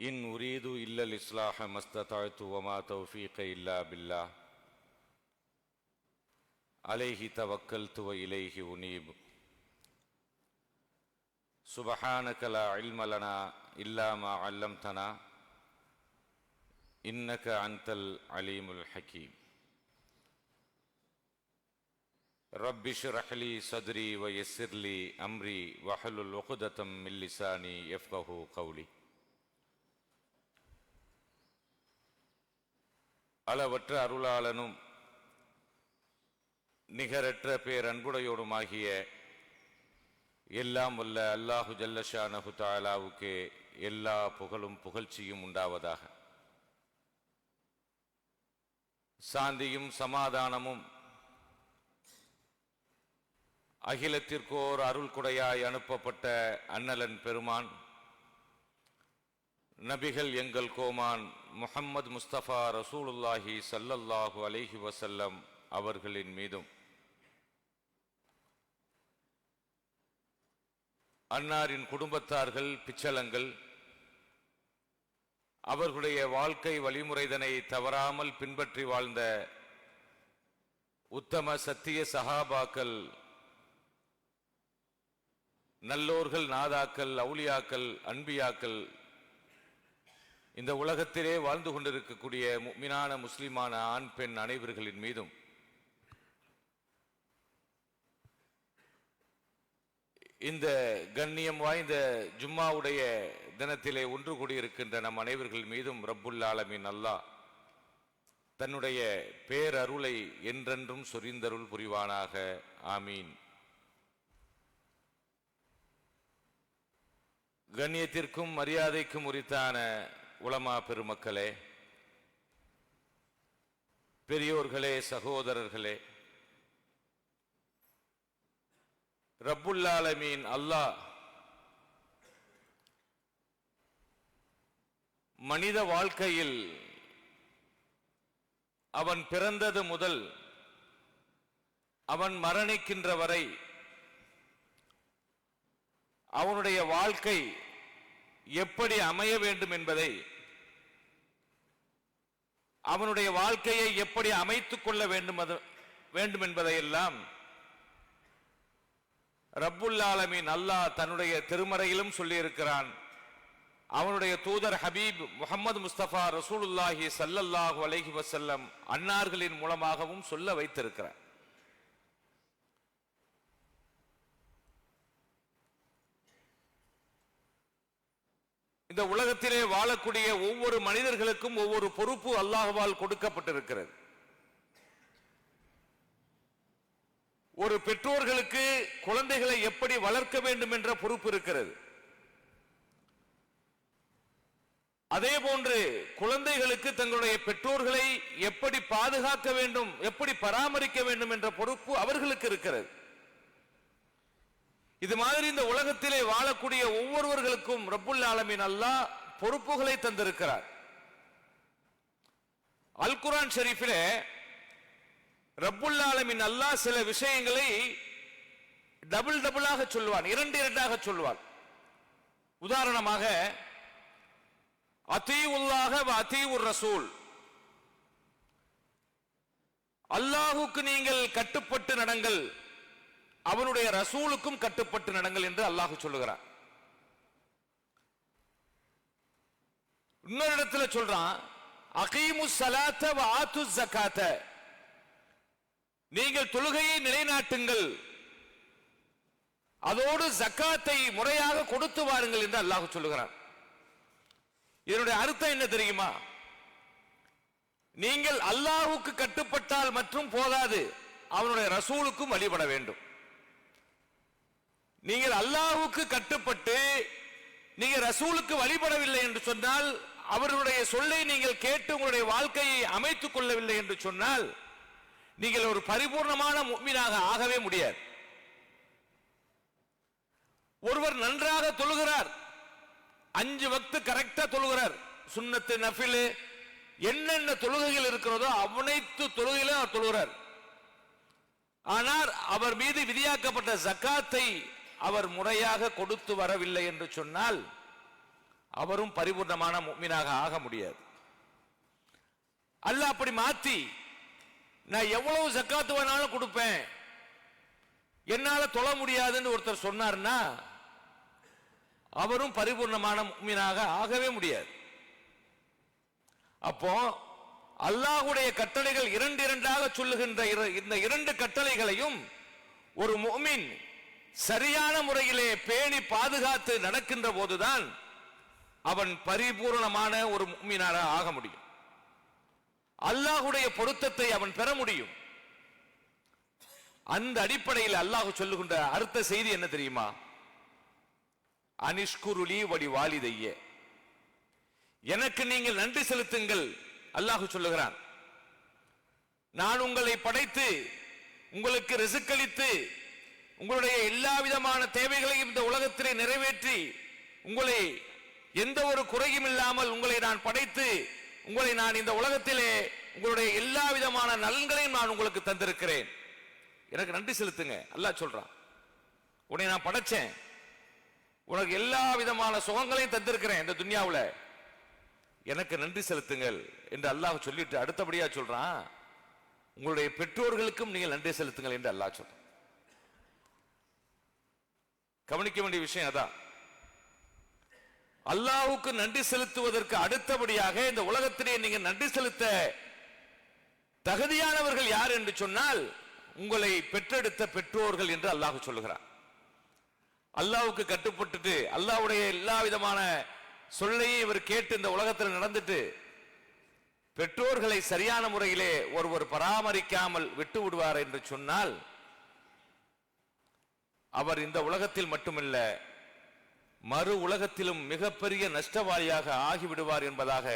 إن أريد إلا الإصلاح ما استطعت وما توفيقي إلا بالله. عليه توكلت وإليه أنيب. سبحانك لا علم لنا إلا ما علمتنا. إنك أنت العليم الحكيم. رب اشرح لي صدري ويسر لي أمري واحلل عقدة من لساني يفقه قولي. அளவற்ற அருளாளனும் நிகரற்ற பேரன்புடையோடுமாகிய எல்லாம் வல்ல அல்லாஹு ஜல்லஷானஹு தாலாவுக்கு எல்லா புகழும் புகழ்ச்சியும் உண்டாவதாக. சாந்தியும் சமாதானமும் அகிலத்திற்கோர் அருள் குடையாய் அனுப்பப்பட்ட அன்னலன் பெருமான் நபிகள் எங்கள் கோமான் முஹம்மது முஸ்தபா ரசூலுல்லாஹி சல்லல்லாஹு அலஹி வசல்லம் அவர்களின் மீதும். அன்னாரின் குடும்பத்தார்கள் பிச்சலங்கள் அவர்களுடைய வாழ்க்கை வழிமுறைதனை தவறாமல் பின்பற்றி வாழ்ந்த உத்தம சத்திய சஹாபாக்கள் நல்லோர்கள் நாதாக்கள் அவுளியாக்கள் அன்பியாக்கள் இந்த உலகத்திலே வாழ்ந்து கொண்டிருக்கக்கூடிய மீனான முஸ்லிமான ஆண் பெண் அனைவர்களின் மீதும் இந்த கண்ணியம் வாய்ந்த ஜும்மாவுடைய தினத்திலே ஒன்று கூடியிருக்கின்ற நம் அனைவர்கள் மீதும் ரப்புல் ஆலமின் அல்லாஹ் தன்னுடைய பேரருளை என்றென்றும் சொரிந்தருள் புரிவானாக. ஆமீன். கண்ணியத்திற்கும் மரியாதைக்கும் உரித்தான உலமா பெருமக்களே பெரியோர்களே சகோதரர்களே ரப்புல்லாலமீன் அல்லாஹ் மனித வாழ்க்கையில் அவன் பிறந்தது முதல் அவன் மரணிக்கின்ற வரை அவனுடைய வாழ்க்கை எப்படி அமைய வேண்டும் என்பதை அவனுடைய வாழ்க்கையை எப்படி அமைத்துக் கொள்ள வேண்டும் அது- வேண்டும் என்பதையெல்லாம் ரப்புல்லாலமின் அல்லாஹ் தன்னுடைய திருமறையிலும் சொல்லியிருக்கிறான். அவனுடைய தூதர் ஹபீப் முகமது முஸ்தபா ரசூலுல்லாஹி சல்லல்லாஹு அலஹி வசல்லம் அன்னார்களின் மூலமாகவும் சொல்ல வைத்திருக்கிறார். இந்த உலகத்திலே வாழக்கூடிய ஒவ்வொரு மனிதர்களுக்கும் ஒவ்வொரு பொறுப்பு அல்லாஹ்வால் கொடுக்கப்பட்டிருக்கிறது. ஒரு பெற்றோர்களுக்கு குழந்தைகளை எப்படி வளர்க்க வேண்டும் என்ற பொறுப்பு இருக்கிறது. அதே போன்று குழந்தைகளுக்கு தங்களுடைய பெற்றோர்களை எப்படி பாதுகாக்க வேண்டும் எப்படி பராமரிக்க வேண்டும் என்ற பொறுப்பு அவர்களுக்கு இருக்கிறது. இது மாதிரி இந்த உலகத்திலே வாழக்கூடிய ஒவ்வொருவர்களுக்கும் ரப்புல் ஆலமின் அல்லா பொறுப்புகளை தந்திருக்கிறார். அல் குரான் ஷரீஃபிலே ரப்புல் ஆலமின் அல்லா சில விஷயங்களை டபுள் டபுளாக சொல்வான் இரண்டு இரண்டாக சொல்வான். உதாரணமாக அத்தீவுல்லாக உர் ரசூல். அல்லாஹுக்கு நீங்கள் கட்டுப்பட்டு நடங்கள். அவனுடைய ரசூலுக்கும் கட்டுப்பட்டு நடங்கள் என்று அல்லாஹ் சொல்லுகிறான். இன்னொரு இடத்துல சொல்றான் அகீமு சலாத்த ஆத்து ஜக்காத்த நீங்கள் தொழுகையை நிலைநாட்டுங்கள். அதோடு ஜக்காத்தை முறையாக கொடுத்து வாருங்கள் என்று அல்லாஹ் சொல்லுகிறான். இதனுடைய அர்த்தம் என்ன தெரியுமா? நீங்கள் அல்லாஹுக்கு கட்டுப்பட்டால் மற்றும் போதாது அவனுடைய ரசூலுக்கும் வழிபட வேண்டும். நீங்கள் அல்லாவுக்கு கட்டுப்பட்டு நீங்கள் ரசூலுக்கு வழிபடவில்லை என்று சொன்னால் அவருடைய சொல்லை நீங்கள் கேட்டு உங்களுடைய வாழ்க்கையை அமைத்துக் கொள்ளவில்லை என்று சொன்னால் நீங்கள் ஒரு பரிபூர்ணமான முக்மீனாக ஆகவே முடியாது. ஒருவர் நன்றாக தொழுகிறார் அஞ்சு வக்து கரெக்டா தொழுகிறார் சுன்னத்து நஃபிலு என்னென்ன தொழுகைகள் இருக்கிறதோ அனைத்து தொழுகையிலும் அவர் தொழுகிறார். ஆனால் அவர் மீது விதியாக்கப்பட்ட ஜக்காத்தை அவர் முறையாக கொடுத்து வரவில்லை என்று சொன்னால் அவரும் பரிபூர்ணமான மீனாக ஆக முடியாது. அல்ல அப்படி மாத்தி நான் எவ்வளவு சக்காத்து வேணாலும் கொடுப்பேன் என்னால தொழ முடியாதுன்னு ஒருத்தர் சொன்னார்னா அவரும் பரிபூர்ணமான முக்மீனாக ஆகவே முடியாது. அப்போ அல்லாஹுடைய கட்டளைகள் இரண்டு இரண்டாக சொல்லுகின்ற இந்த இரண்டு கட்டளைகளையும் ஒரு மொமின் சரியான முறையிலே பேணி பாதுகாத்து நடக்கின்ற போதுதான் அவன் பரிபூரணமான ஒரு முஃமினாக ஆக முடியும். அல்லாஹுடைய பொருத்தத்தை அவன் பெற முடியும். அந்த அடிப்படையில் அல்லாஹு சொல்லுகின்ற அர்த்த செய்தி என்ன தெரியுமா? அனிஷ்குருளி வடி வாலிதைய. எனக்கு நீங்கள் நன்றி செலுத்துங்கள் அல்லாஹு சொல்லுகிறான். நான் உங்களை படைத்து உங்களுக்கு ரிசுக்களித்து உங்களுடைய எல்லா விதமான தேவைகளையும் இந்த உலகத்திலே நிறைவேற்றி உங்களை எந்த ஒரு குறையும் இல்லாமல் உங்களை நான் படைத்து உங்களை நான் இந்த உலகத்திலே உங்களுடைய எல்லா விதமான நலன்களையும் நான் உங்களுக்கு தந்திருக்கிறேன். எனக்கு நன்றி செலுத்துங்க. அல்லாஹ் சொல்றான். உன்னை நான் படைச்சேன். உனக்கு எல்லா விதமான சுகங்களையும் தந்திருக்கிறேன் இந்த துன்யாவில். எனக்கு நன்றி செலுத்துங்கள் என்று அல்லாஹ் சொல்லிட்டு அடுத்தபடியா சொல்றான். உங்களுடைய பெற்றோர்களுக்கும் நீங்கள் நன்றி செலுத்துங்கள் என்று அல்லாஹ் சொல்றான். கவனிக்க வேண்டிய விஷயம் அதான். அல்லாவுக்கு நன்றி செலுத்துவதற்கு அடுத்தபடியாக இந்த உலகத்திலே நீங்க நன்றி செலுத்த தகுதியானவர்கள் யார் என்று சொன்னால் உங்களை பெற்றெடுத்த பெற்றோர்கள் என்று அல்லாஹ் சொல்லுகிறான். அல்லாவுக்கு கட்டுப்பட்டுட்டு அல்லாஹ்வுடைய எல்லா விதமான சொல்லையும் இவர் கேட்டு இந்த உலகத்தில் நடந்துட்டு பெற்றோர்களை சரியான முறையிலே ஒருவர் பராமரிக்காமல் விட்டு விடுவார் என்று சொன்னால் அவர் இந்த உலகத்தில் மட்டுமல்ல மறு உலகத்திலும் மிகப்பெரிய நஷ்டவாளியாக ஆகிவிடுவார் என்பதாக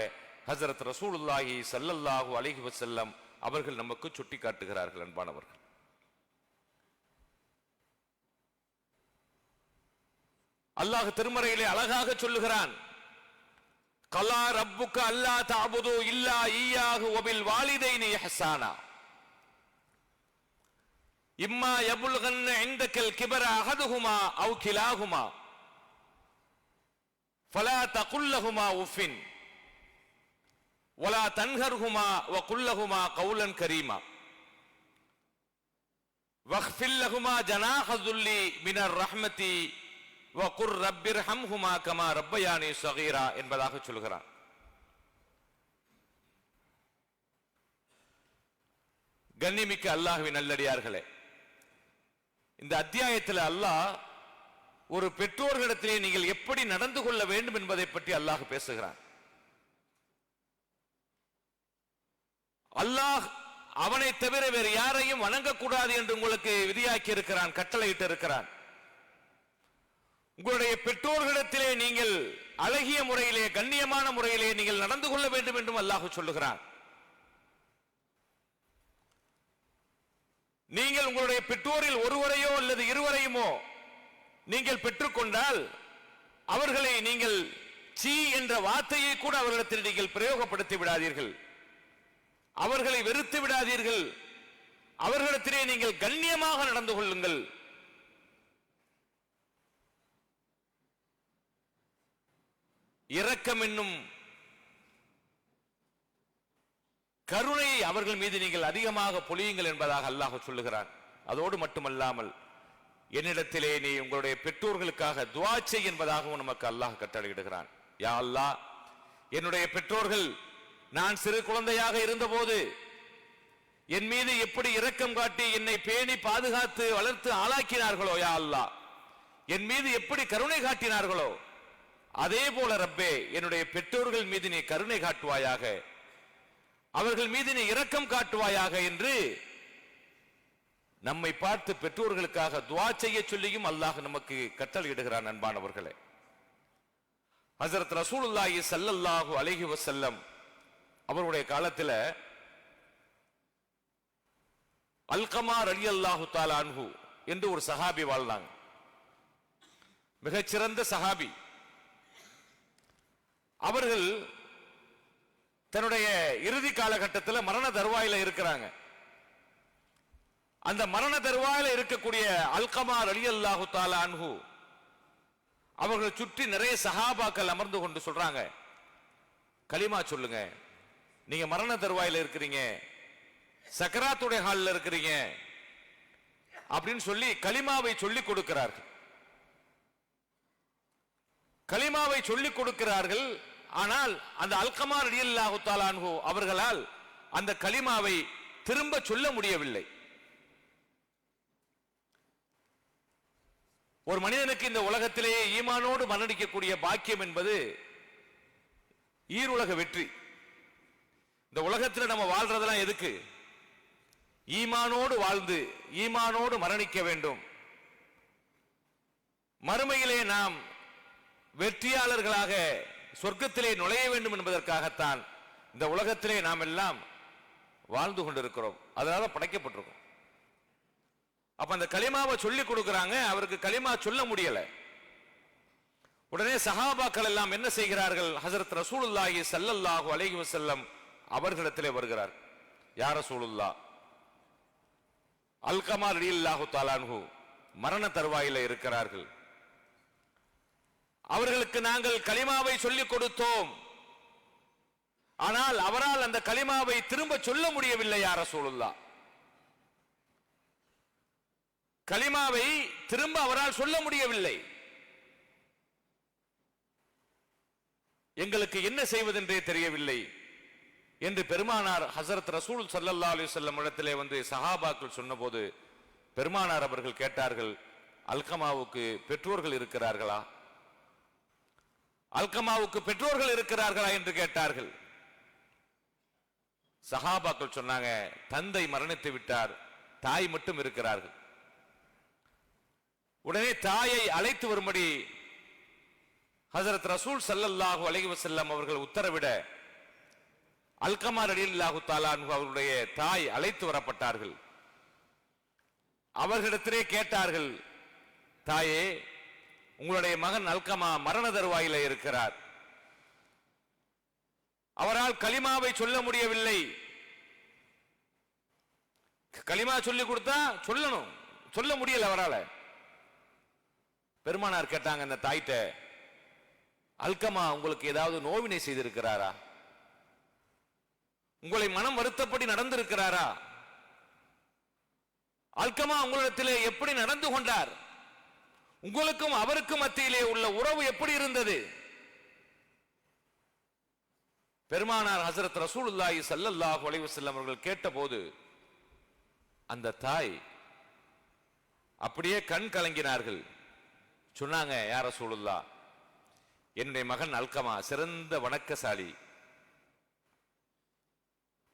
ஹசரத் ரசூலுல்லாஹி சல்லல்லாஹூ அலிஹி வசல்லம் அவர்கள் நமக்கு சுட்டிக்காட்டுகிறார்கள் அன்பானவர்கள். அல்லாஹ் திருமறையிலே அழகாக சொல்லுகிறான் கலா ரப்புக்கு அல்லா தாபுது இல்லா ஈயாகு ஒபில் வாலிதைனி ஹசானா إما يبلغن عندك الكبر أحدهما أو كلاهما. فلا تقل لهما أف ولا تنهرهما وقل لهما قولا كريما. واغفر لهما جناح ذل من الرحمة وقل رب ارحمهما كما ربياني صغيرا إن بداخل شلغرا கண்ணிமிக்க அல்லாஹுவின் நல்லடியார்களே இந்த அத்தியாயத்தில் அல்லாஹ் ஒரு பெற்றோர்களிடத்திலே நீங்கள் எப்படி நடந்து கொள்ள வேண்டும் என்பதை பற்றி அல்லாஹ் பேசுகிறான். அல்லாஹ் அவனை தவிர வேறு யாரையும் வணங்கக்கூடாது என்று உங்களுக்கு விதியாக்கி இருக்கிறான் கட்டளையிட்டு இருக்கிறான். உங்களுடைய பெற்றோர்களிடத்திலே நீங்கள் அழகிய முறையிலே கண்ணியமான முறையிலே நீங்கள் நடந்து கொள்ள வேண்டும் என்றும் அல்லாஹ் சொல்லுகிறான். நீங்கள் உங்களுடைய பெற்றோரில் ஒருவரையோ அல்லது இருவரையுமோ நீங்கள் பெற்றுக்கொண்டால் அவர்களை நீங்கள் சீ என்ற வார்த்தையை கூட அவர்களிடத்தில் நீங்கள் பிரயோகப்படுத்தி விடாதீர்கள். அவர்களை வெறுத்து விடாதீர்கள். அவர்களிடத்திலே நீங்கள் கண்ணியமாக நடந்து கொள்ளுங்கள். இரக்கம் என்னும் கருணையை அவர்கள் மீது நீங்கள் அதிகமாக பொழியுங்கள் என்பதாக அல்லாஹ் சொல்லுகிறான். அதோடு மட்டுமல்லாமல் என்னிடத்திலே நீ உங்களுடைய பெற்றோர்களுக்காக துவாச்சை என்பதாகவும் நமக்கு அல்லாஹ் கட்டளையிடுகிறான். யா அல்லாஹ் என்னுடைய பெற்றோர்கள் நான் சிறு குழந்தையாக இருந்தபோது என் மீது எப்படி இரக்கம் காட்டி என்னை பேணி பாதுகாத்து வளர்த்து ஆளாக்கினார்களோ யா அல்லாஹ் என் மீது எப்படி கருணை காட்டினார்களோ அதே போல ரப்பே என்னுடைய பெற்றோர்கள் மீது நீ கருணை காட்டுவாயாக. அவர்கள் மீது நீ இரக்கம் காட்டுவாயாக என்று நம்மை பார்த்து பெற்றோர்களுக்காக துவா செய்ய சொல்லியும் அல்லாஹ் நமக்கு கட்டளையிடுகிறான் அன்பானவர்களே. ஹசரத் ரசூலுல்லாஹி சல்லல்லாஹு அலஹி வசல்லம் அவருடைய காலத்துல அல்கமா அலி அல்லாஹு தாலான்ஹு என்று ஒரு சஹாபி வாழ்ந்தாங்க. மிகச்சிறந்த சஹாபி. அவர்கள் தன்னுடைய இறுதி காலகட்டத்தில் மரண தருவாயில இருக்கிறாங்க. அந்த மரண தருவாயில இருக்கக்கூடிய அல்கமா ரலியல்லாஹு தாலா அன்ஹு அவர்களை சுற்றி நிறைய சஹாபாக்கள் அமர்ந்து கொண்டு சொல்றாங்க. களிமா சொல்லுங்க. நீங்க மரண தருவாயில இருக்கிறீங்க. சக்கராத்துடைய ஹாலில் இருக்கிறீங்க. அப்படின்னு சொல்லி களிமாவை சொல்லிக் கொடுக்கிறார்கள். களிமாவை சொல்லிக் கொடுக்கிறார்கள். ஆனால் அந்த அல்கமா ரலியல்லாஹு அவர்களால் அந்த களிமாவை திரும்ப சொல்ல முடியவில்லை. ஒரு மனிதனுக்கு இந்த உலகத்திலேயே ஈமானோடு மரணிக்கக்கூடிய பாக்கியம் என்பது ஈருலக வெற்றி. இந்த உலகத்துல நம்ம வாழ்றதெல்லாம் எதுக்கு? ஈமானோடு வாழ்ந்து ஈமானோடு மரணிக்க வேண்டும். மறுமையிலே நாம் வெற்றியாளர்களாக சொர்க்கத்திலே நுழைய வேண்டும் என்பதற்காகத்தான் இந்த உலகத்திலே நாம் எல்லாம் வாழ்ந்து கொண்டிருக்கிறோம். அதனால படைக்கப்பட்டிருக்கோம். அப்ப அந்த களிமாவை சொல்லி கொடுக்கறாங்க. அவருக்கு களிமா சொல்ல முடியல. உடனே சஹாபாக்கள் எல்லாம் என்ன செய்கிறார்கள்? ஹசரத் ரசூலுல்லாஹி சல்லல்லாஹு அலைஹி வஸல்லம் அவர்களிடத்திலே வருகிறார். யார் ரசூலுல்லா அல்கமா ரலியல்லாஹு தாலான்ஹு மரண தருவாயில இருக்கிறார்கள். அவர்களுக்கு நாங்கள் கலிமாவை சொல்லிக் கொடுத்தோம். ஆனால் அவரால் அந்த கலிமாவை திரும்ப சொல்ல முடியவில்லை யார சூழல்லா கலிமாவை திரும்ப அவரால் சொல்ல முடியவில்லை. எங்களுக்கு என்ன செய்வதென்றே தெரியவில்லை என்று பெருமானார் ஹசரத் ரசூல் சல்லல்லா அலி செல்லம் இடத்திலே வந்து சஹாபாக்கள் சொன்னபோது பெருமானார் அவர்கள் கேட்டார்கள் அல்கமாவுக்கு பெற்றோர்கள் இருக்கிறார்களா? அல்கமாவுக்கு பெற்றோர்கள் இருக்கிறார்களா என்று கேட்டார்கள். சஹாபாக்கள் சொன்னாங்க தந்தை மரணித்து விட்டார் தாய் மட்டும் இருக்கிறார்கள். உடனே தாயை அழைத்து வரும்படி ஹசரத் ரசூல் சல்லல்லாஹு அலஹி வஸல்லம் அவர்கள் உத்தரவிட அல்கமா ரலியல்லாஹு தாலான் அன்ஹு அவருடைய தாய் அழைத்து வரப்பட்டார்கள். அவர்களிடத்திலே கேட்டார்கள் தாயே உங்களுடைய மகன் அல்கமா மரண தருவாயில இருக்கிறார். அவரால் கலிமாவை சொல்ல முடியவில்லை. கலிமா சொல்லி கொடுத்தா சொல்லணும். சொல்ல முடியல அவரால. பெருமானார் கேட்டாங்க அந்த தாய்ட்ட அல்கமா உங்களுக்கு ஏதாவது நோவினை செய்திருக்கிறாரா? உங்களை மனம் வருத்தப்படி நடந்திருக்கிறாரா? அல்கமா உங்களிடத்தில் எப்படி நடந்து கொண்டார்? உங்களுக்கும் அவருக்கும் மத்தியிலே உள்ள உறவு எப்படி இருந்தது? பெருமானார் ஹசரத் ரசூலுல்லாஹி ஸல்லல்லாஹு அலைஹி செல்லம் அவர்கள் கேட்டபோது அந்த தாய் அப்படியே கண் கலங்கினார்கள். சொன்னாங்க யார் ரசூலுல்லா என்னுடைய மகன் அல்கமா சிறந்த வணக்கசாலி.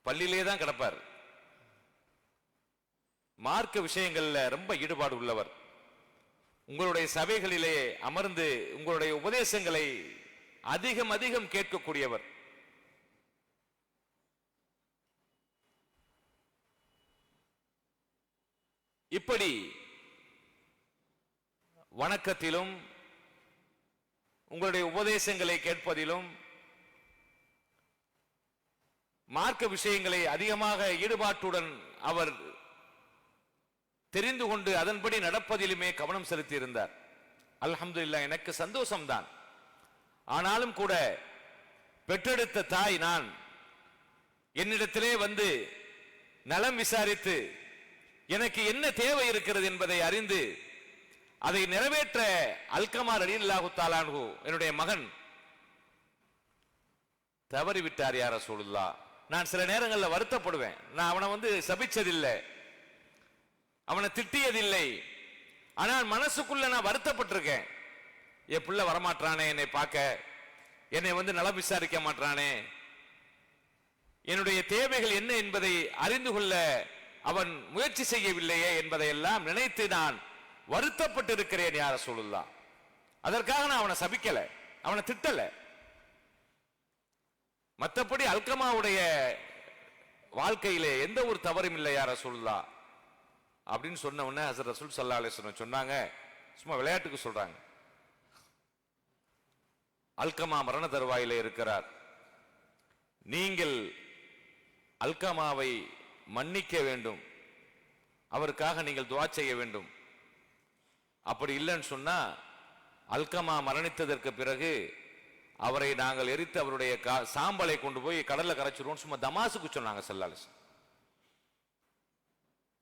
பள்ளியிலே தான் கிடப்பார். மார்க்க விஷயங்கள்ல ரொம்ப ஈடுபாடு உள்ளவர். உங்களுடைய சபைகளிலே அமர்ந்து உங்களுடைய உபதேசங்களை அதிகம் அதிகம் கேட்கக்கூடியவர். இப்படி வணக்கத்திலும் உங்களுடைய உபதேசங்களை கேட்பதிலும் மார்க்க விஷயங்களை அதிகமாக ஈடுபாட்டுடன் அவர் தெரிந்து கொண்டு அதன்படி நடப்பதிலுமே கவனம் செலுத்தி இருந்தார் இல்லா எனக்கு சந்தோஷம்தான். ஆனாலும் கூட பெற்றெடுத்த தாய் நான் என்னிடத்திலே வந்து நலம் விசாரித்து எனக்கு என்ன தேவை இருக்கிறது என்பதை அறிந்து அதை நிறைவேற்ற அல்கமார் அலில்லாஹு தாலான்ஹு என்னுடைய மகன் தவறிவிட்டார் யார சூழல்லா நான் சில நேரங்களில் வருத்தப்படுவேன். நான் அவனை வந்து சபிச்சதில்லை. அவனை திட்டியதில்லை. ஆனால் மனசுக்குள்ள நான் வருத்தப்பட்டிருக்கேன். என் பிள்ளை வரமாட்டானே என்னை பார்க்க. என்னை வந்து நலம் விசாரிக்க மாட்டானே என்னுடைய தேவைகள் என்ன என்பதை அறிந்து கொள்ள அவன் முயற்சி செய்யவில்லையே என்பதை எல்லாம் நினைத்து நான் வருத்தப்பட்டு இருக்கிறேன் யார சொல்லுல்லா அதற்காக நான் அவனை சபிக்கல அவனை திட்டல. மற்றபடி அல்கமாவுடைய வாழ்க்கையிலே எந்த ஒரு தவறும் இல்லை யார சொல்லலாம் அப்படின்னு சொன்ன உடனே ஹசரத் ரசூல் சல்லா அலிஸ்வரம் சொன்னாங்க. சும்மா விளையாட்டுக்கு சொல்றாங்க. அல்கமா மரண தருவாயில இருக்கிறார். நீங்கள் அல்கமாவை மன்னிக்க வேண்டும். அவருக்காக நீங்கள் துவா செய்ய வேண்டும். அப்படி இல்லைன்னு சொன்னா அல்கமா மரணித்ததற்கு பிறகு அவரை நாங்கள் எரித்து அவருடைய கா- சாம்பலை கொண்டு போய் கடலில் கரைச்சிருவோம் சும்மா தமாசுக்கு சொன்னாங்க சல்லாலிஸ்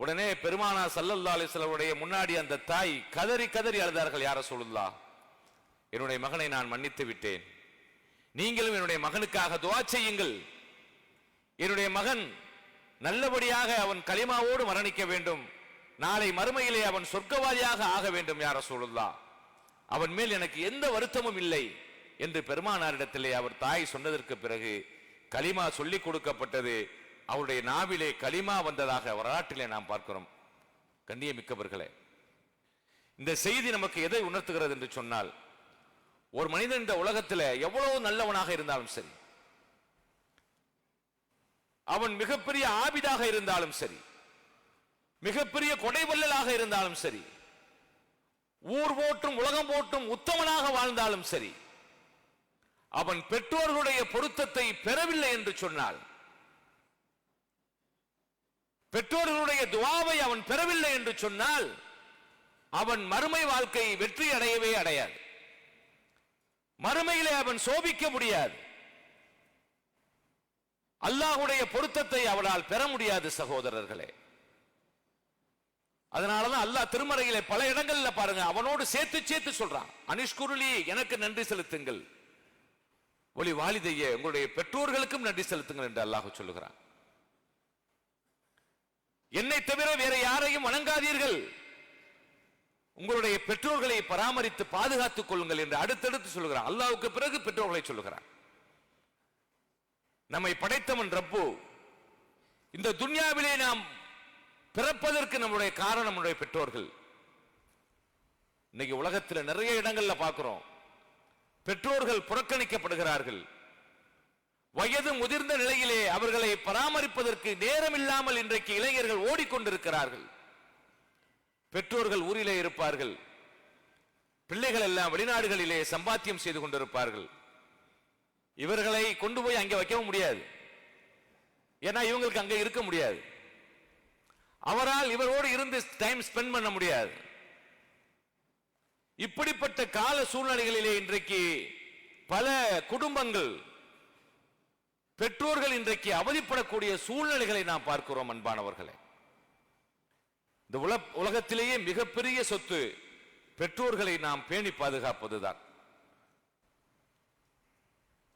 உடனே பெருமானா சல்லல்லா அலிஸ்லவுடைய முன்னாடி அந்த தாய் கதறி கதறி அழுதார்கள் யார சொல்லுல்லா என்னுடைய மகனை நான் மன்னித்து விட்டேன். நீங்களும் என்னுடைய மகனுக்காக துவா செய்யுங்கள். என்னுடைய மகன் நல்லபடியாக அவன் கலிமாவோடு மரணிக்க வேண்டும். நாளை மறுமையிலே அவன் சொர்க்கவாதியாக ஆக வேண்டும் யார சொல்லுல்லா அவன் மேல் எனக்கு எந்த வருத்தமும் இல்லை என்று பெருமானாரிடத்திலே அவர் தாய் சொன்னதற்கு பிறகு கலிமா சொல்லிக் கொடுக்கப்பட்டது. அவருடைய நாவிலே களிமா வந்ததாக வரலாற்றிலே நாம் பார்க்கிறோம். கண்ணியமிக்கவர்களே இந்த செய்தி நமக்கு எதை உணர்த்துகிறது என்று சொன்னால் ஒரு மனிதன் இந்த உலகத்தில் எவ்வளவு நல்லவனாக இருந்தாலும் சரி அவன் மிகப்பெரிய ஆபிதாக இருந்தாலும் சரி மிகப்பெரிய கொடைவல்லலாக இருந்தாலும் சரி ஊர் போட்டும் உலகம் போட்டும் உத்தமனாக வாழ்ந்தாலும் சரி அவன் பெற்றோர்களுடைய பொருத்தத்தை பெறவில்லை என்று சொன்னால் பெற்றோர்களுடைய துவாவை அவன் பெறவில்லை என்று சொன்னால் அவன் மறுமை வாழ்க்கை வெற்றி அடையவே அடையாது. மறுமையிலே அவன் சோபிக்க முடியாது. அல்லாஹுடைய பொருத்தத்தை அவனால் பெற முடியாது சகோதரர்களே. அதனாலதான் அல்லாஹ் திருமறையிலே பல இடங்கள்ல பாருங்க அவனோடு சேர்த்து சேர்த்து சொல்றான். அனிஷ்குருளி எனக்கு நன்றி செலுத்துங்கள். ஒளி வாலிதையே உங்களுடைய பெற்றோர்களுக்கும் நன்றி செலுத்துங்கள் என்று அல்லாஹ் சொல்லுகிறான். என்னை தவிர வேற யாரையும் வணங்காதீர்கள். உங்களுடைய பெற்றோர்களை பராமரித்து பாதுகாத்துக் கொள்ளுங்கள் என்று அடுத்தடுத்து சொல்கிறார் அல்லாவுக்கு பிறகு பெற்றோர்களை சொல்லுகிறார். நம்மை படைத்தவன் ரப்பு. இந்த துன்யாவிலே நாம் பிறப்பதற்கு நம்முடைய காரணம் நம்முடைய பெற்றோர்கள். இன்னைக்கு உலகத்தில் நிறைய இடங்கள்ல பார்க்கிறோம். பெற்றோர்கள் புறக்கணிக்கப்படுகிறார்கள். வயது முதிர்ந்த நிலையிலே அவர்களை பராமரிப்பதற்கு நேரம் இல்லாமல் இன்றைக்கு இளைஞர்கள் ஓடிக்கொண்டிருக்கிறார்கள். பெற்றோர்கள் ஊரிலே இருப்பார்கள். பிள்ளைகள் எல்லாம் வெளிநாடுகளிலே சம்பாத்தியம் செய்து கொண்டிருப்பார்கள். இவர்களை கொண்டு போய் அங்கே வைக்கவும் முடியாது. ஏன்னா இவங்களுக்கு அங்கே இருக்க முடியாது. அவரால் இவரோடு இருந்து டைம் ஸ்பெண்ட் பண்ண முடியாது. இப்படிப்பட்ட கால சூழ்நிலைகளிலே இன்றைக்கு பல குடும்பங்கள் பெற்றோர்கள் இன்றைக்கு அவதிப்படக்கூடிய சூழ்நிலைகளை நாம் பார்க்கிறோம் அன்பானவர்களே. இந்த உல உலகத்திலேயே மிகப்பெரிய சொத்து பெற்றோர்களை நாம் பேணி பாதுகாப்பதுதான்.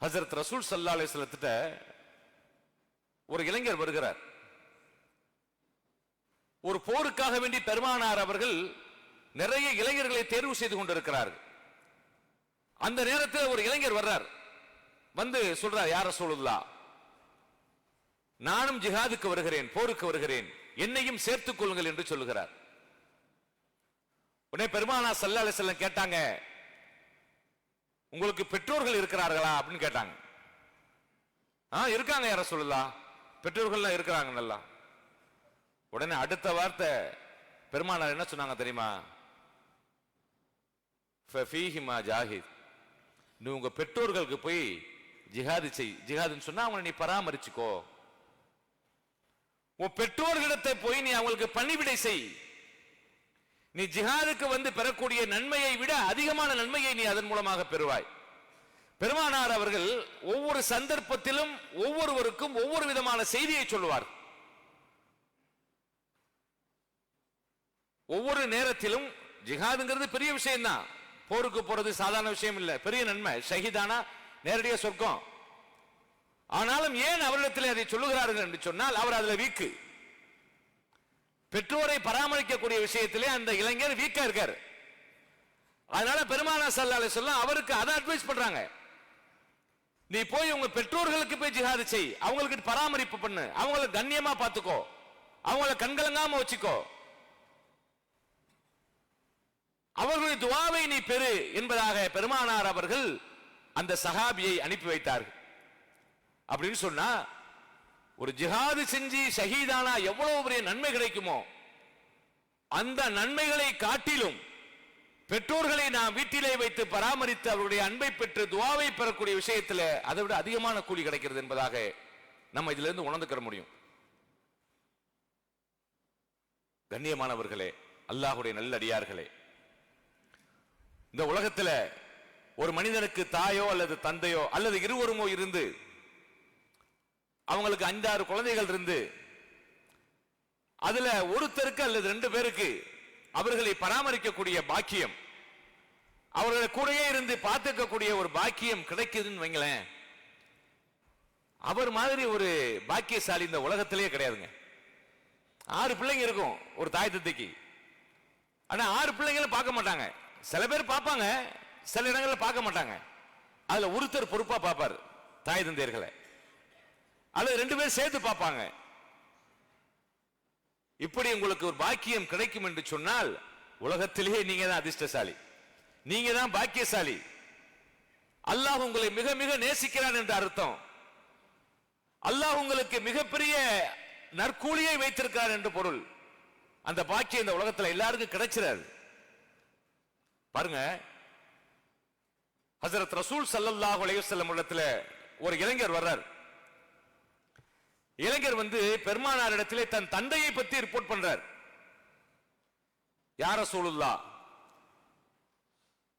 ஹசரத் ரசூல் சல்லா அலிஸ்லத்திட்ட ஒரு இளைஞர் வருகிறார். ஒரு போருக்காக வேண்டி பெருமானார் அவர்கள் நிறைய இளைஞர்களை தேர்வு செய்து கொண்டிருக்கிறார்கள். அந்த நேரத்தில் ஒரு இளைஞர் வர்றார். வந்து சொல்றார் யார சொல்லுல்லா நானும் ஜிஹாதுக்கு வருகிறேன் போருக்கு வருகிறேன் என்னையும் சேர்த்துக் கொள்ளுங்கள் என்று சொல்லுகிறார். உடனே பெருமானா சல்லா அலிஸ்லாம் கேட்டாங்க உங்களுக்கு பெற்றோர்கள் இருக்கிறார்களா? அப்படின்னு கேட்டாங்க. ஆ இருக்காங்க யார சொல்லலாம் பெற்றோர்கள்லாம் இருக்கிறாங்க நல்லா. உடனே அடுத்த வார்த்தை பெருமானார் என்ன சொன்னாங்க தெரியுமா? ஃபீஹிமா ஜாஹித் நீ உங்க பெற்றோர்களுக்கு போய் ஜிஹாது செய் ஜிஹாதுன்னு சொன்னா அவங்களை நீ பராமரிச்சுக்கோ. உன் பெற்றோர்களிடத்தை போய் நீ அவங்களுக்கு பணிவிடை செய். நீ ஜிஹாதுக்கு வந்து பெறக்கூடிய நன்மையை விட அதிகமான நன்மையை நீ அதன் மூலமாக பெறுவாய். பெருமானார் அவர்கள் ஒவ்வொரு சந்தர்ப்பத்திலும் ஒவ்வொருவருக்கும் ஒவ்வொரு விதமான செய்தியை சொல்லுவார். ஒவ்வொரு நேரத்திலும் ஜிஹாதுங்கிறது பெரிய விஷயம் தான் போருக்கு போறது சாதாரண விஷயம் இல்லை பெரிய நன்மை. ஷஹிதானா நேரடியாக சொர்க்கம். ஆனாலும் ஏன் அவரிடத்தில் அதை சொல்லுகிறார்கள் என்று சொன்னால் அவர் அதில் வீக்கு. பெற்றோரை பராமரிக்கக்கூடிய விஷயத்திலே அந்த இளைஞர் வீக்கா இருக்கார். அதனால பெருமானா சல்லாலே சொல்ல அவருக்கு அதை அட்வைஸ் பண்றாங்க. நீ போய் உங்க பெற்றோர்களுக்கு போய் ஜிஹாது செய். அவங்களுக்கு பராமரிப்பு பண்ணு. அவங்கள கண்ணியமா பார்த்துக்கோ. அவங்கள கண்கலங்காம வச்சுக்கோ. அவர்களுடைய துவாவை நீ பெறு என்பதாக பெருமானார் அவர்கள் அந்த சஹாபியை அனுப்பி வைத்தார்கள். அப்படின்னு சொன்னா ஒரு ஜிஹாது செஞ்சு ஷஹீதானா எவ்வளவு பெரிய நன்மை கிடைக்குமோ அந்த நன்மைகளை காட்டிலும் பெற்றோர்களை நாம் வீட்டிலே வைத்து பராமரித்து அவருடைய அன்பை பெற்று துவாவை பெறக்கூடிய விஷயத்துல அதை விட அதிகமான கூலி கிடைக்கிறது என்பதாக நம்ம இதுல இருந்து உணர்ந்துக்கிற முடியும். கண்ணியமானவர்களே அல்லாஹுடைய நல்லடியார்களே இந்த உலகத்துல ஒரு மனிதனுக்கு தாயோ அல்லது தந்தையோ அல்லது இருவருமோ இருந்து அவங்களுக்கு அஞ்சாறு குழந்தைகள் இருந்து அதுல ஒருத்தருக்கு அல்லது ரெண்டு பேருக்கு அவர்களை பராமரிக்கக்கூடிய பாக்கியம் அவர்களை கூடயே இருந்து பார்த்துக்கக்கூடிய ஒரு பாக்கியம் கிடைக்குதுன்னு வைங்களேன் அவர் மாதிரி ஒரு பாக்கியசாலி இந்த உலகத்திலேயே கிடையாதுங்க. ஆறு பிள்ளைங்க இருக்கும் ஒரு தாய் தந்தைக்கு. ஆனா ஆறு பிள்ளைங்களும் பார்க்க மாட்டாங்க. சில பேர் பார்ப்பாங்க சில இடங்களில் பார்க்க மாட்டாங்க. அதுல ஒருத்தர் பொறுப்பா பார்ப்பார் தாய் தந்தையர்களை. அல்லது ரெண்டு பேரும் சேர்த்து பார்ப்பாங்க. இப்படி உங்களுக்கு ஒரு பாக்கியம் கிடைக்கும் என்று சொன்னால் உலகத்திலேயே நீங்க தான் அதிர்ஷ்டசாலி. நீங்க தான் பாக்கியசாலி. அல்லாஹ் உங்களை மிக மிக நேசிக்கிறான் என்று அர்த்தம். அல்லாஹ் உங்களுக்கு மிகப்பெரிய நற்கூலியை வைத்திருக்கிறார் என்று பொருள். அந்த பாக்கியம் இந்த உலகத்துல எல்லாருக்கும் கிடைச்சிடாது பாருங்க ஹசரத் ரசூல் சல்லல்லாஹ் அலைஹி இடத்துல ஒரு இளைஞர் வர்றார். இளைஞர் வந்து பெருமானார் இடத்திலே தன் தந்தையை பத்தி ரிப்போர்ட் பண்றார். யார சூழல்லா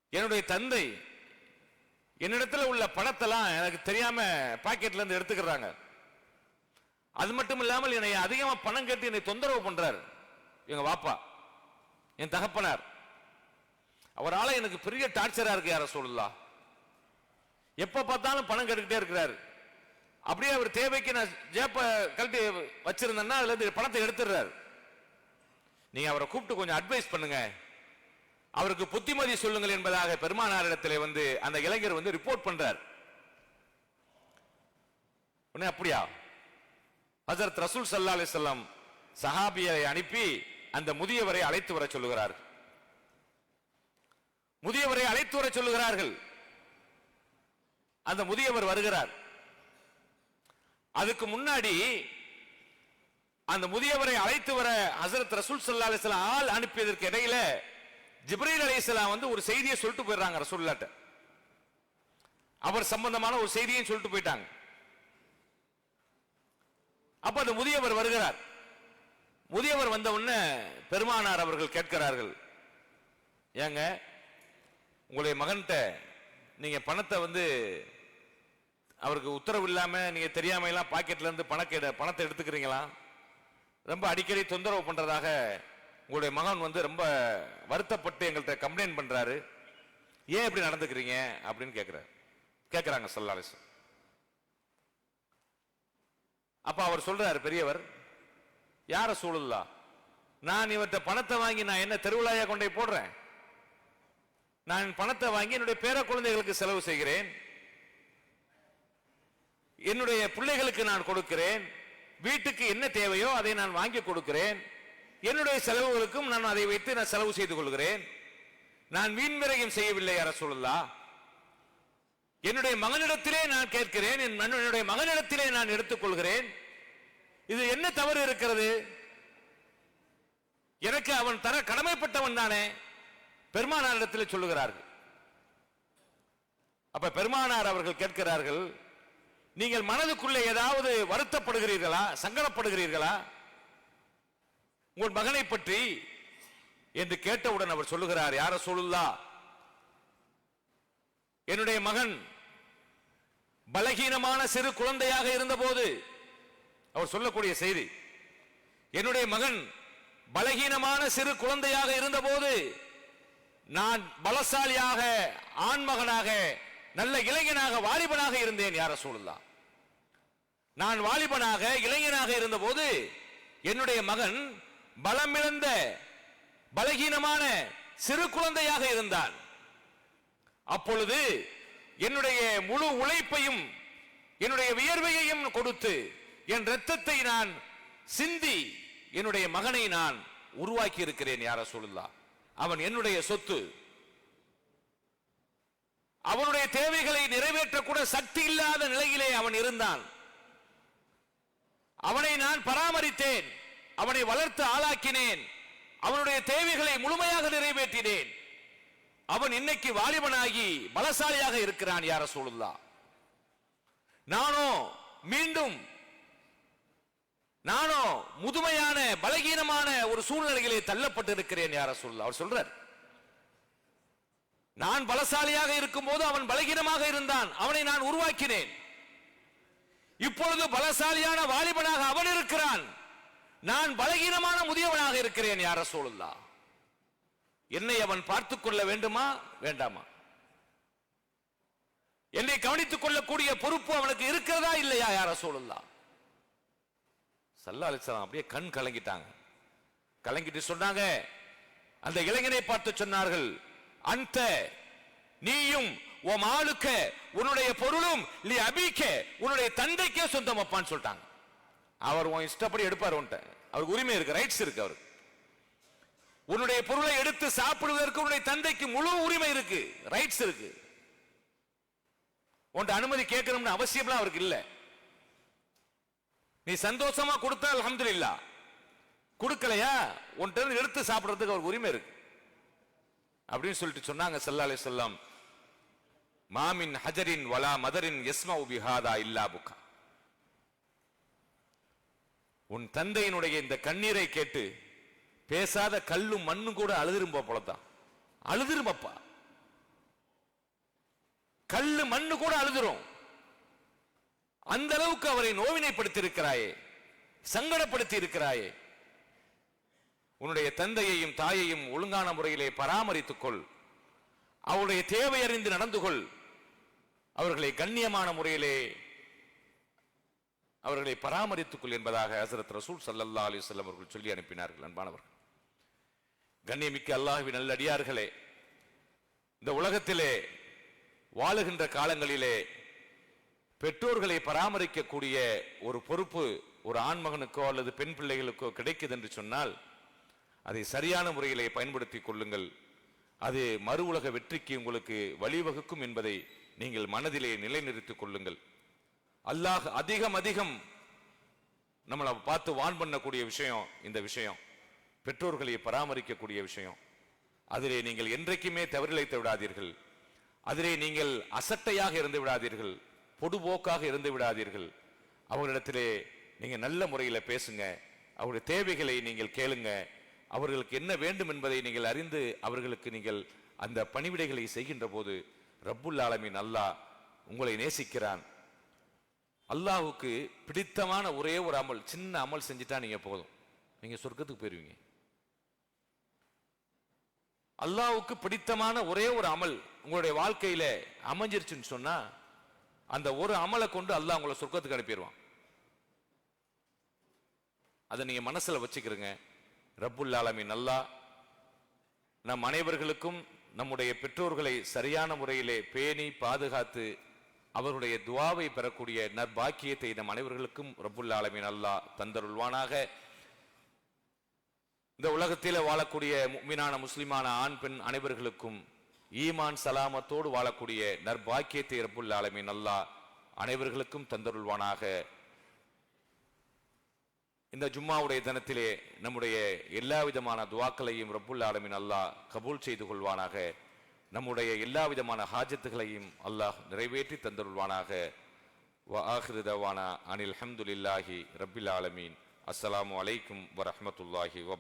என்னுடைய தந்தை என்னிடத்துல உள்ள பணத்தெல்லாம் எனக்கு தெரியாம பாக்கெட்ல இருந்து எடுத்துக்கிறாங்க. அது மட்டும் இல்லாமல் என்னை அதிகமா பணம் கேட்டு என்னை தொந்தரவு பண்றார். எங்க வாப்பா என் தகப்பனார். அவரால் எனக்கு பெரிய டார்ச்சரா இருக்கு யார சொல்லலாம் எப்போ பார்த்தாலும் பணம் கேட்டுக்கிட்டே இருக்கிறாரு. அப்படியே அவர் தேவைக்கு நான் ஜேப்ப கழட்டி வச்சிருந்தேன்னா அதுல இருந்து பணத்தை எடுத்துடுறாரு. நீங்க அவரை கூப்பிட்டு கொஞ்சம் அட்வைஸ் பண்ணுங்க. அவருக்கு புத்திமதி சொல்லுங்கள் என்பதாக பெருமானாரிடத்தில் வந்து அந்த இளைஞர் வந்து ரிப்போர்ட் பண்றார். உடனே அப்படியா? ஹசரத் ரசூல் சல்லா அலிசல்லாம் சஹாபியரை அனுப்பி அந்த முதியவரை அழைத்து வர சொல்லுகிறார் முதியவரை அழைத்து வர சொல்லுகிறார்கள். அந்த முதியவர் வருகிறார். அதுக்கு முன்னாடி அந்த முதியவரை அழைத்து வர ஹசரத் ரசூல் சல்லா அலிஸ்லாம் ஆள் அனுப்பியதற்கு இடையில ஜிப்ரீல் அலிஸ்லாம் வந்து ஒரு செய்தியை சொல்லிட்டு போயிடுறாங்க ரசூல்லாட்ட அவர் சம்பந்தமான ஒரு செய்தியும் சொல்லிட்டு போயிட்டாங்க. அப்ப அந்த முதியவர் வருகிறார். முதியவர் வந்த உடனே பெருமானார் அவர்கள் கேட்கிறார்கள் ஏங்க உங்களுடைய மகன்கிட்ட நீங்க பணத்தை வந்து அவருக்கு உத்தரவு இல்லாம நீங்க தெரியாம எல்லாம் பாக்கெட்ல இருந்து பணத்தை எடுத்துக்கிறீங்களா? ரொம்ப அடிக்கடி தொந்தரவு பண்றதாக உங்களுடைய மகன் வந்து ரொம்ப வருத்தப்பட்டு எங்கள்கிட்ட கம்ப்ளைண்ட் பண்றாரு. ஏன் இப்படி நடந்துக்கிறீங்க? அப்படின்னு கேட்கிறாரு கேட்கிறாங்க சொல்லாலிஸ் அப்ப அவர் சொல்றாரு பெரியவர் யார சூழல்லா நான் இவர்கிட்ட பணத்தை வாங்கி நான் என்ன தெருவிழாயா கொண்டே போடுறேன்? நான் பணத்தை வாங்கி என்னுடைய பேர குழந்தைகளுக்கு செலவு செய்கிறேன். என்னுடைய பிள்ளைகளுக்கு நான் கொடுக்கிறேன். வீட்டுக்கு என்ன தேவையோ அதை நான் வாங்கி கொடுக்கிறேன். என்னுடைய செலவுகளுக்கும் நான் அதை வைத்து நான் செலவு செய்து கொள்கிறேன். நான் வீண்விரயம் செய்யவில்லை அரசுல்லா என்னுடைய மகனிடத்திலே நான் கேட்கிறேன். என் என்னுடைய மகனிடத்திலே நான் எடுத்துக்கொள்கிறேன். இது என்ன தவறு இருக்கிறது? எனக்கு அவன் தர கடமைப்பட்டவன் தானே. பெருமானாரிடத்தில் சொல்லுகிறார்கள். அப்ப பெருமானார் அவர்கள் கேட்கிறார்கள் நீங்கள் மனதுக்குள்ளே ஏதாவது வருத்தப்படுகிறீர்களா சங்கடப்படுகிறீர்களா? உங்கள் மகனை பற்றி என்று கேட்டவுடன் அவர் சொல்லுகிறார் யார சொல்லுல்லா என்னுடைய மகன் பலகீனமான சிறு குழந்தையாக இருந்தபோது அவர் சொல்லக்கூடிய செய்தி என்னுடைய மகன் பலகீனமான சிறு குழந்தையாக இருந்தபோது நான் பலசாலியாக ஆண்மகனாக நல்ல இளைஞனாக வாலிபனாக இருந்தேன் யார சூழலா நான் வாலிபனாக இளைஞனாக இருந்தபோது என்னுடைய மகன் பலமிழந்த பலகீனமான சிறு குழந்தையாக இருந்தான். அப்பொழுது என்னுடைய முழு உழைப்பையும் என்னுடைய வியர்வையையும் கொடுத்து என் ரத்தத்தை நான் சிந்தி என்னுடைய மகனை நான் உருவாக்கி இருக்கிறேன் யார சொல்லுல்லா அவன் என்னுடைய சொத்து. அவனுடைய தேவைகளை நிறைவேற்றக்கூட சக்தி இல்லாத நிலையிலே அவன் இருந்தான். அவனை நான் பராமரித்தேன். அவனை வளர்த்து ஆளாக்கினேன். அவனுடைய தேவைகளை முழுமையாக நிறைவேற்றினேன். அவன் இன்னைக்கு வாலிபனாகி பலசாலியாக இருக்கிறான் யார சூழல்லா நானோ மீண்டும் நானோ முதுமையான பலகீனமான ஒரு சூழ்நிலையிலே தள்ளப்பட்டிருக்கிறேன் யார சொல்லலாம் அவர் சொல்றார் நான் பலசாலியாக இருக்கும்போது அவன் பலகீனமாக இருந்தான். அவனை நான் உருவாக்கினேன். இப்பொழுது பலசாலியான வாலிபனாக அவன் இருக்கிறான். நான் பலகீனமான முதியவனாக இருக்கிறேன் யார சூழல்லா என்னை அவன் பார்த்துக் கொள்ள வேண்டுமா? வேண்டாமா? என்னை கவனித்துக் கொள்ளக்கூடிய பொறுப்பு அவனுக்கு இருக்கிறதா இல்லையா யார சூழல்லா சல்லா அலிசலாம் அப்படியே கண் கலங்கிட்டாங்க. கலங்கிட்டு சொன்னாங்க. அந்த இளைஞனை பார்த்து சொன்னார்கள். அந்த நீயும் உன் ஆளுக்க உன்னுடைய பொருளும் லி அபிக்க உன்னுடைய தந்தைக்கே சொந்தம் அப்பான்னு சொல்லிட்டாங்க. அவர் உன் இஷ்டப்படி எடுப்பார் உன்ட்ட. அவருக்கு உரிமை இருக்கு ரைட்ஸ் இருக்கு அவருக்கு. உன்னுடைய பொருளை எடுத்து சாப்பிடுவதற்கு உன்னுடைய தந்தைக்கு முழு உரிமை இருக்கு ரைட்ஸ் இருக்கு. உன்ட்ட அனுமதி கேட்கணும்னு அவசியம்லாம் அவருக்கு இல்ல. நீ சந்தோஷமா கொடுத்தா அல்ஹம்துலில்லா. கொடுக்கலையா? உன்கிட்ட இருந்து எடுத்து சாப்பிடுறதுக்கு அவருக்கு உரிமை இருக்கு. அப்படின்னு சொல்லிட்டு சொன்னாங்க சல்லாலே சொல்லாம் மாமின் ஹஜரின் வலா மதரின் எஸ்மா உபிஹாதா இல்லா புக்கா. உன் தந்தையினுடைய இந்த கண்ணீரை கேட்டு பேசாத கல்லும் மண்ணும் கூட அழுதிரும்ப போலதான் அழுதிருமப்பா கல்லு மண்ணு கூட அழுதுரும். அந்த அளவுக்கு அவரை நோவினைப்படுத்தி இருக்கிறாயே சங்கடப்படுத்தி இருக்கிறாயே உன்னுடைய தந்தையையும் தாயையும் ஒழுங்கான முறையிலே பராமரித்துக்கொள். அவருடைய தேவை அறிந்து நடந்து கொள் அவர்களை கண்ணியமான முறையிலே அவர்களை பராமரித்துக்கொள் என்பதாக ஹசரத் ரசூல் சல்லல்லா அலிசல்லம் அவர்கள் சொல்லி அனுப்பினார்கள் அன்பானவர்கள். கண்ணியமிக்க அல்லாஹுவின் நல்லடியார்களே இந்த உலகத்திலே வாழுகின்ற காலங்களிலே பெற்றோர்களை பராமரிக்கக்கூடிய ஒரு பொறுப்பு ஒரு ஆண்மகனுக்கோ அல்லது பெண் பிள்ளைகளுக்கோ கிடைக்குது என்று சொன்னால் அதை சரியான முறையிலே பயன்படுத்திக் கொள்ளுங்கள். அது மறு உலக வெற்றிக்கு உங்களுக்கு வழிவகுக்கும் என்பதை நீங்கள் மனதிலே நிலைநிறுத்திக் கொள்ளுங்கள். அல்லாஹ் அதிகம் அதிகம் நம்மளை பார்த்து வான் பண்ணக்கூடிய விஷயம் இந்த விஷயம். பெற்றோர்களை பராமரிக்கக்கூடிய விஷயம். அதிலே நீங்கள் என்றைக்குமே தவறிழைத்து விடாதீர்கள். அதிலே நீங்கள் அசட்டையாக இருந்து விடாதீர்கள். பொடுபோக்காக இருந்து விடாதீர்கள். அவர்களிடத்திலே நீங்கள் நல்ல முறையில் பேசுங்க. அவருடைய தேவைகளை நீங்கள் கேளுங்க. அவர்களுக்கு என்ன வேண்டும் என்பதை நீங்கள் அறிந்து அவர்களுக்கு நீங்கள் அந்த பணிவிடைகளை செய்கின்ற போது ரப்புல் ஆலமீன் அல்லாஹ் உங்களை நேசிக்கிறான். அல்லாஹுக்கு பிடித்தமான ஒரே ஒரு அமல் சின்ன அமல் செஞ்சுட்டா நீங்கள் போதும். நீங்கள் சொர்க்கத்துக்கு போயிருவீங்க. அல்லாவுக்கு பிடித்தமான ஒரே ஒரு அமல் உங்களுடைய வாழ்க்கையில் அமைஞ்சிருச்சுன்னு சொன்னால் அந்த ஒரு அமலை கொண்டு அல்லாஹ் உங்களை சொர்க்கத்துக்கு அனுப்பிடுவான். அதை நீங்கள் மனசில் வச்சுக்கிறீங்க. ரப்புல் ஆலமி நல்லா நம் அனைவர்களுக்கும் நம்முடைய பெற்றோர்களை சரியான முறையிலே பேணி பாதுகாத்து அவருடைய துவாவை பெறக்கூடிய நற்பாக்கியத்தை நம் அனைவர்களுக்கும் ரப்புல் ஆலமின் அல்லா தந்தருள்வானாக. இந்த உலகத்தில் வாழக்கூடிய மீனான முஸ்லிமான ஆண் பெண் அனைவர்களுக்கும் ஈமான் சலாமத்தோடு வாழக்கூடிய நற்பாக்கியத்தை ரப்புல் ஆலமின் அல்லா அனைவர்களுக்கும் தந்தருள்வானாக. இந்த ஜும்மாவுடைய தினத்திலே நம்முடைய எல்லா விதமான துவாக்களையும் ரப்புல் ஆலமின் அல்லாஹ் கபூல் செய்து கொள்வானாக. நம்முடைய எல்லா விதமான ஹாஜத்துகளையும் அல்லாஹ் நிறைவேற்றி தந்தருள்வானாக. வ ஆஹிரு அனில் ஹம்துலில்லாஹி ரப்பில் ஆலமீன். அஸ்லாம் அலைக்கும் வரமத்துல்லாஹி வ